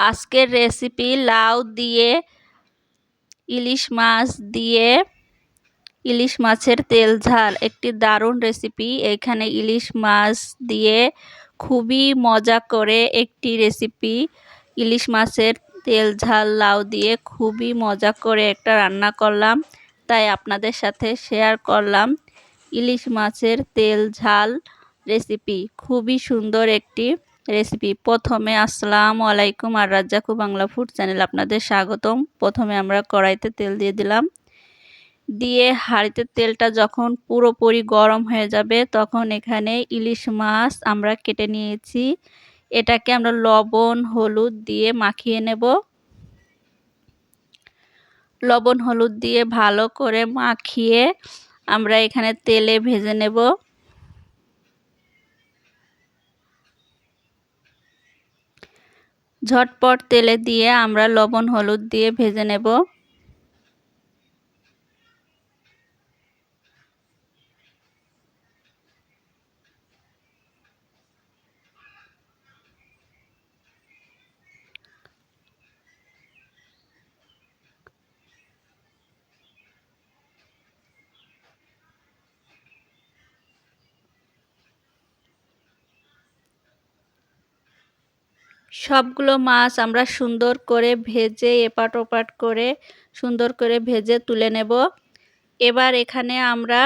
আজকের রেসিপি লাউ দিয়ে, ইলিশ মাছ দিয়ে, ইলিশ মাছের তেল ঝাল। একটি দারুণ রেসিপি এখানে ইলিশ মাছ দিয়ে খুবই মজা করে একটি রেসিপি ইলিশ মাছের তেল ঝাল, লাউ দিয়ে খুবই মজা করে একটা রান্না করলাম। তাই আপনাদের সাথে শেয়ার করলাম ইলিশ মাছের তেল ঝাল রেসিপি খুবই সুন্দর একটি রেসিপি প্রথমে আসসালামু আলাইকুম আর রাজ্জাকু বাংলা ফুড চ্যানেল আপনাদের স্বাগতম। প্রথমে আমরা কড়াইতে তেল দিয়ে দিলাম। দিয়ে হাঁড়িতে তেলটা যখন পুরোপুরি গরম হয়ে যাবে, তখন এখানে ইলিশ মাছ আমরা কেটে নিয়েছি। এটাকে আমরা লবণ, হলুদ দিয়ে মাখিয়ে নেব। লবণ, হলুদ দিয়ে ভালো করে মাখিয়ে আমরা এখানে তেলে ভেজে নেব। ঝটপট তেলে দিয়ে আমরা লবণ হলুদ দিয়ে ভেজে নেব। সবগুলো মাছ আমরা সুন্দর করে ভেজে এপাট ওপাট করে সুন্দর করে ভেজে তুলে নেব। এবার এখানে আমরা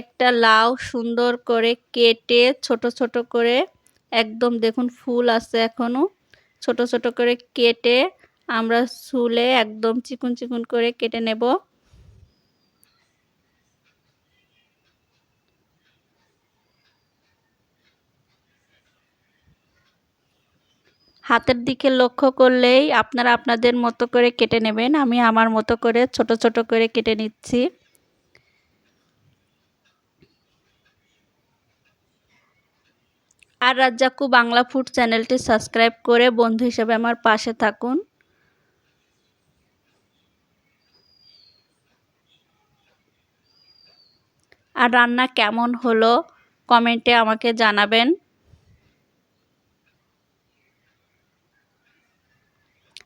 একটা লাউ সুন্দর করে কেটে ছোট ছোট করে, একদম দেখুন ফুল আছে এখনও ছোট ছোট করে কেটে আমরা শুলে একদম চিকুন চিকুন করে কেটে নেব। হাতের দিকে লক্ষ্য করলেই আপনারা আপনাদের মতো করে কেটে নেবেন। আমি আমার মতো করে ছোট ছোট করে কেটে নিচ্ছি। আর রাজ্জাকু বাংলা ফুড চ্যানেলটি সাবস্ক্রাইব করে বন্ধু হিসেবে আমার পাশে থাকুন। আর রান্না কেমন হলো কমেন্টে আমাকে জানাবেন।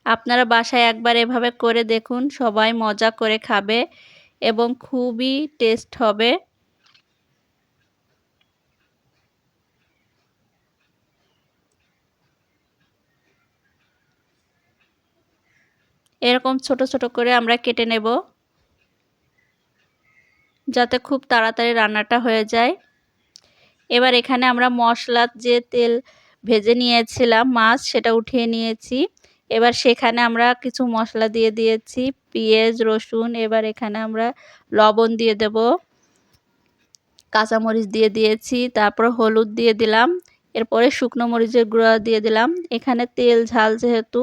আপনারা বাসায় একবার এভাবে করে দেখুন, সবাই মজা করে খাবে এবং খুবই টেস্ট হবে। এরকম ছোট ছোট করে আমরা কেটে নেব, যাতে খুব তাড়াতাড়ি রান্নাটা হয়ে যায়। এবার এখানে আমরা মশলা যে তেল ভেজে নিয়েছিলাম, মাছ সেটা উঠিয়ে নিয়েছি। এবার সেখানে আমরা কিছু মশলা দিয়ে দিয়েছি, পেঁয়াজ, রসুন, এবার এখানে আমরা লবণ দিয়ে দেব, কাঁচামরিচ দিয়ে দিয়েছি, তারপর হলুদ দিয়ে দিলাম, এরপরে শুকনো মরিচের গুঁড়া দিয়ে দিলাম। এখানে তেল, ঝাল যেহেতু,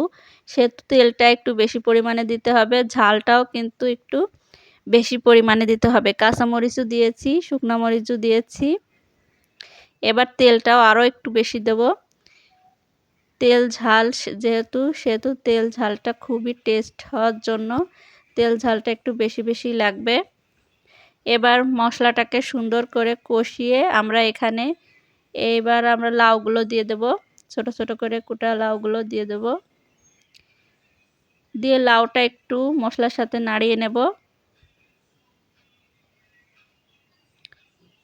সেহেতু তেলটা একটু বেশি পরিমাণে দিতে হবে, ঝালটাও কিন্তু একটু বেশি পরিমাণে দিতে হবে। কাঁচামরিচও দিয়েছি, শুকনো মরিচও দিয়েছি। এবার তেলটাও আরও একটু বেশি দেবো। তেল ঝাল যেহেতু, সেহেতু তেল ঝালটা খুবই টেস্ট হওয়ার জন্য তেল ঝালটা একটু বেশি বেশি লাগবে। এবার মশলাটাকে সুন্দর করে কষিয়ে আমরা এখানে এবার আমরা লাউগুলো দিয়ে দেব। ছোট ছোট করে কুটা লাউগুলো দিয়ে দেব। দিয়ে লাউটা একটু মশলার সাথে নাড়িয়ে নেব।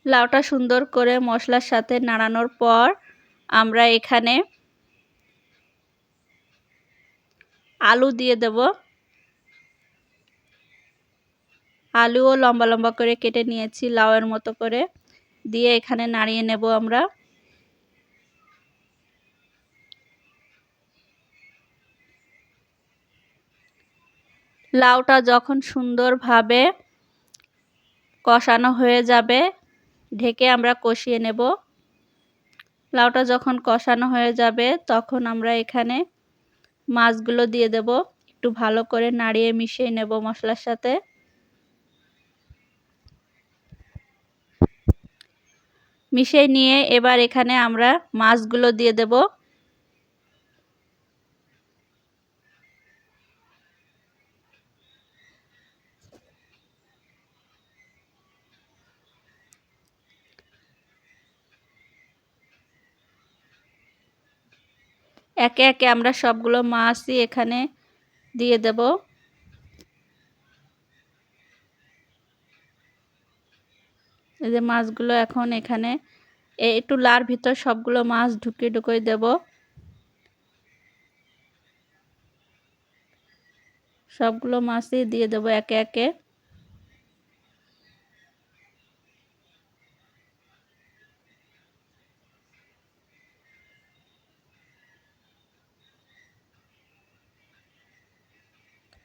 লাউটা সুন্দর করে মশলার সাথে নাড়ানোর পর আমরা এখানে আলু দিয়ে দেব। আলুও লম্বা লম্বা করে কেটে নিয়েছি লাউয়ের মতো করে। দিয়ে এখানে নাড়িয়ে নেব আমরা। লাউটা যখন সুন্দরভাবে কষানো হয়ে যাবে, ঢেকে আমরা কষিয়ে নেব। লাউটা যখন কষানো হয়ে যাবে, তখন আমরা এখানে মাছগুলো দিয়ে দেব। একটু ভালো করে নাড়িয়ে মিশিয়ে নেব মশলার সাথে। মিশিয়ে নিয়ে এবার এখানে আমরা মাছগুলো দিয়ে দেব। একে একে আমরা সবগুলো মাছই এখানে দিয়ে দেব। এই যে মাছগুলো এখন এখানে একটু লার ভিতর সবগুলো মাছ ঢুকিয়ে ঢুকিয়ে দেব। সবগুলো মাছই দিয়ে দেব একে একে।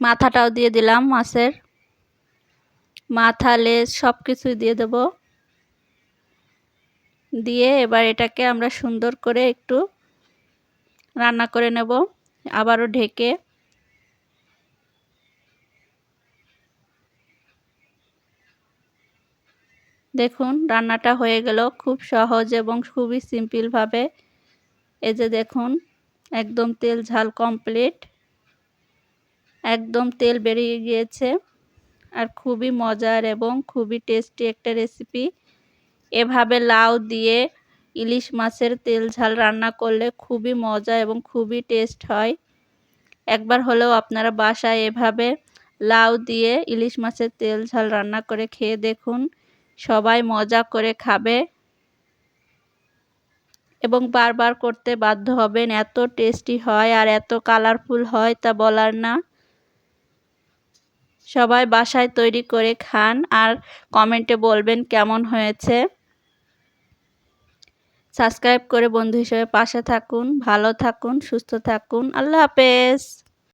মাথাটাও দিয়ে দিলাম মাছের। মাথা, লেজ সব কিছুই দিয়ে দেব। দিয়ে এবার এটাকে আমরা সুন্দর করে একটু রান্না করে নেব। আবারও ঢেকে। দেখুন, রান্নাটা হয়ে গেল খুব সহজ এবং খুবই সিম্পলভাবে এই যে দেখুন, একদম তেল ঝাল কমপ্লিট একদম তেল বেরিয়ে গিয়েছে। আর খুবই মজার এবং খুবই টেস্টি একটা রেসিপি এভাবে লাউ দিয়ে ইলিশ মাছের তেল ঝাল রান্না করলে খুবই মজা এবং খুবই টেস্ট হয়। একবার হলেও আপনারা বাসায় এভাবে লাউ দিয়ে ইলিশ মাছের তেল ঝাল রান্না করে খেয়ে দেখুন। সবাই মজা করে খাবে এবং বারবার করতে বাধ্য হবেন। এত টেস্টি হয় আর এত কালারফুল হয় তা বলার না। সবাই বাসায় তৈরি করে খান আর কমেন্টে বলবেন কেমন হয়েছে। সাবস্ক্রাইব করে বন্ধু হিসেবে পাশে থাকুন, ভালো থাকুন, সুস্থ থাকুন। আল্লাহ হাফেজ।